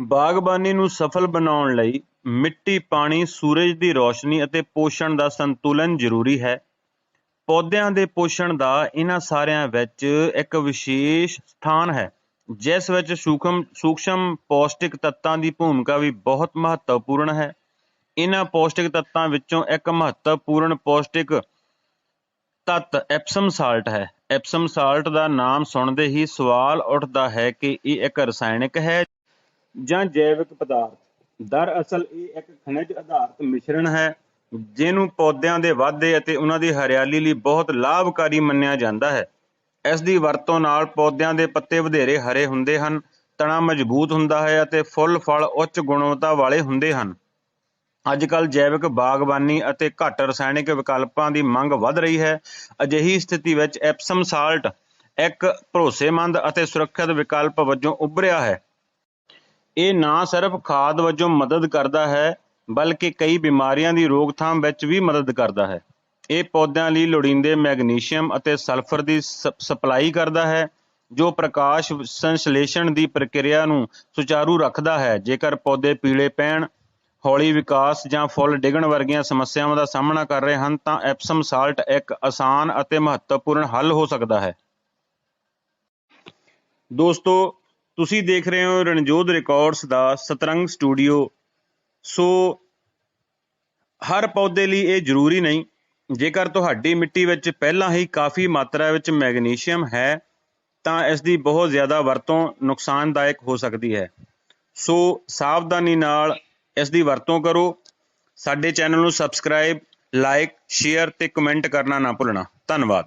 ਬਾਗਬਾਨੀ ਨੂੰ ਸਫਲ ਬਣਾਉਣ ਲਈ ਮਿੱਟੀ, ਪਾਣੀ, ਸੂਰਜ ਦੀ ਰੌਸ਼ਨੀ ਅਤੇ ਪੋਸ਼ਣ ਦਾ ਸੰਤੁਲਨ ਜ਼ਰੂਰੀ ਹੈ। ਪੌਦਿਆਂ ਦੇ ਪੋਸ਼ਣ ਦਾ ਇਹਨਾਂ ਸਾਰਿਆਂ ਵਿੱਚ ਇੱਕ ਵਿਸ਼ੇਸ਼ ਸਥਾਨ ਹੈ, ਜਿਸ ਵਿੱਚ ਸੂਖਮ ਸੂਖਸ਼ਮ ਪੌਸ਼ਟਿਕ ਤੱਤਾਂ ਦੀ ਭੂਮਿਕਾ ਵੀ ਬਹੁਤ ਮਹੱਤਵਪੂਰਨ ਹੈ। ਇਹਨਾਂ ਪੌਸ਼ਟਿਕ ਤੱਤਾਂ ਵਿੱਚੋਂ ਇੱਕ ਮਹੱਤਵਪੂਰਨ ਪੌਸ਼ਟਿਕ ਤੱਤ ਐਪਸਮ ਸਾਲਟ ਹੈ। ਐਪਸਮ ਸਾਲਟ ਦਾ ਨਾਮ ਸੁਣਦੇ ਹੀ ਸਵਾਲ ਉੱਠਦਾ ਹੈ ਕਿ ਇਹ ਇੱਕ ਰਸਾਇਣਕ ਹੈ ਜਾਂ ਜੈਵਿਕ ਪਦਾਰਥ। ਦਰਅਸਲ ਇਹ ਇੱਕ ਖਣਿਜ ਆਧਾਰਿਤ ਮਿਸ਼ਰਣ ਹੈ, ਜਿਹਨੂੰ ਪੌਦਿਆਂ ਦੇ ਵਾਧੇ ਅਤੇ ਉਹਨਾਂ ਦੀ ਹਰਿਆਲੀ ਲਈ ਬਹੁਤ ਲਾਭਕਾਰੀ ਮੰਨਿਆ ਜਾਂਦਾ ਹੈ। ਇਸ ਦੀ ਵਰਤੋਂ ਨਾਲ ਪੌਦਿਆਂ ਦੇ ਪੱਤੇ ਵਧੇਰੇ ਹਰੇ ਹੁੰਦੇ ਹਨ, ਤਣਾ ਮਜ਼ਬੂਤ ਹੁੰਦਾ ਹੈ ਅਤੇ ਫੁੱਲ-ਫਲ ਉੱਚ ਗੁਣਵੱਤਾ ਵਾਲੇ ਹੁੰਦੇ ਹਨ। ਅੱਜ ਅੱਜਕੱਲ੍ਹ ਜੈਵਿਕ ਬਾਗਬਾਨੀ ਅਤੇ ਘੱਟ ਰਸਾਇਣਿਕ ਵਿਕਲਪਾਂ ਦੀ ਮੰਗ ਵੱਧ ਰਹੀ ਹੈ। ਅਜਿਹੀ ਸਥਿਤੀ ਵਿੱਚ ਐਪਸਮ ਸਾਲਟ ਇੱਕ ਭਰੋਸੇਮੰਦ ਅਤੇ ਸੁਰੱਖਿਅਤ ਵਿਕਲਪ ਵਜੋਂ ਉੱਭਰਿਆ ਹੈ। ਇਹ ਨਾ ਸਿਰਫ ਖਾਦ ਵਜੋਂ ਮਦਦ ਕਰਦਾ ਹੈ, ਬਲਕਿ ਕਈ ਬਿਮਾਰੀਆਂ ਦੀ ਰੋਕਥਾਮ ਵਿੱਚ ਵੀ ਮਦਦ ਕਰਦਾ ਹੈ। ਇਹ ਪੌਦਿਆਂ ਲਈ ਲੋੜੀਂਦੇ ਮੈਗਨੀਸ਼ੀਅਮ ਅਤੇ ਸਲਫਰ ਦੀ ਸਪਲਾਈ ਕਰਦਾ ਹੈ, ਜੋ ਪ੍ਰਕਾਸ਼ ਸੰਸ਼ਲੇਸ਼ਣ ਦੀ ਪ੍ਰਕਿਰਿਆ ਨੂੰ ਸੁਚਾਰੂ ਰੱਖਦਾ ਹੈ। ਜੇਕਰ ਪੌਦੇ ਪੀਲੇ ਪੈਣ, ਹੌਲੀ ਵਿਕਾਸ ਜਾਂ ਫੁੱਲ ਡਿੱਗਣ ਵਰਗੀਆਂ ਸਮੱਸਿਆਵਾਂ ਦਾ ਸਾਹਮਣਾ ਕਰ ਰਹੇ ਹਨ, ਤਾਂ ਐਪਸਮ ਸਾਲਟ ਇੱਕ ਆਸਾਨ ਅਤੇ ਮਹੱਤਵਪੂਰਨ ਹੱਲ ਹੋ ਸਕਦਾ ਹੈ। ਦੋਸਤੋ, ਤੁਸੀਂ ਦੇਖ ਰਹੇ ਹੋ ਰਣਜੋਧ ਰਿਕਾਰਡਸ ਦਾ ਸਤਰੰਗ ਸਟੂਡੀਓ। ਸੋ ਹਰ ਪੌਦੇ ਲਈ ਇਹ ਜ਼ਰੂਰੀ ਨਹੀਂ। ਜੇਕਰ ਤੁਹਾਡੀ ਮਿੱਟੀ ਵਿੱਚ ਪਹਿਲਾਂ ਹੀ ਕਾਫੀ ਮਾਤਰਾ ਵਿੱਚ ਮੈਗਨੀਸ਼ੀਅਮ ਹੈ, ਤਾਂ ਇਸ ਦੀ ਬਹੁਤ ਜ਼ਿਆਦਾ ਵਰਤੋਂ ਨੁਕਸਾਨਦਾਇਕ ਹੋ ਸਕਦੀ ਹੈ। ਸੋ ਸਾਵਧਾਨੀ ਨਾਲ ਇਸ ਦੀ ਵਰਤੋਂ ਕਰੋ। ਸਾਡੇ ਚੈਨਲ ਨੂੰ ਸਬਸਕ੍ਰਾਈਬ, ਲਾਈਕ, ਸ਼ੇਅਰ ਤੇ ਕਮੈਂਟ ਕਰਨਾ ਨਾ ਭੁੱਲਣਾ। ਧੰਨਵਾਦ।